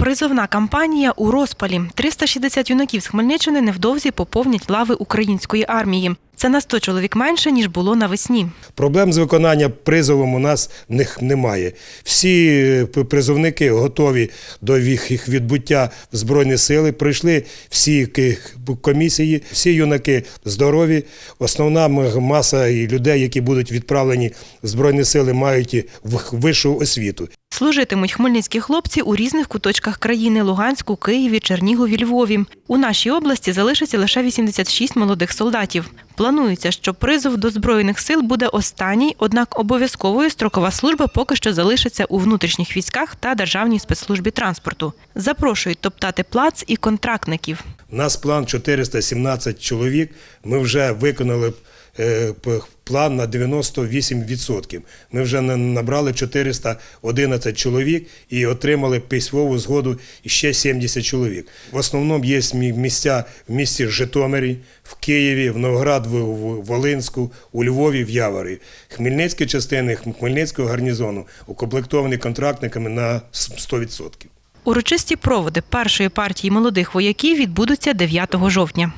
Призовна кампанія у розпалі. 360 юнаків з Хмельниччини невдовзі поповнять лави української армії. Це на 100 чоловік менше, ніж було навесні. Проблем з виконанням призовом у нас немає. Всі е, призовники готові до їх відбуття в Збройні сили. Пройшли всі комісії, всі юнаки здорові. Основна маса людей, які будуть відправлені в Збройні сили, мають вищу освіту. Служитимуть хмельницькі хлопці у різних куточках країни Луганську, Києві, Чернігові, Львові. У нашій області залишиться лише 86 молодих солдатів. Планується, що призов до збройних сил буде останній, однак обов'язковою строкова служба поки що залишиться у внутрішніх військах та державній спецслужбі транспорту. Запрошують топтати плац і контрактників. У нас план 417 чоловік. Ми вже виконали е, план на 98%. Ми вже на- набрали 411 чоловік і отримали письмову згоду ще 70 чоловік. В основному є місця в місті Житомирі, в Києві, в Новоград, в Волинську, у Львові, в Яворі. Хмельницькі частини Хмельницького гарнізону укомплектовані контрактниками на 100%. Урочисті проводи першої партії молодих вояків відбудуться 9 жовтня.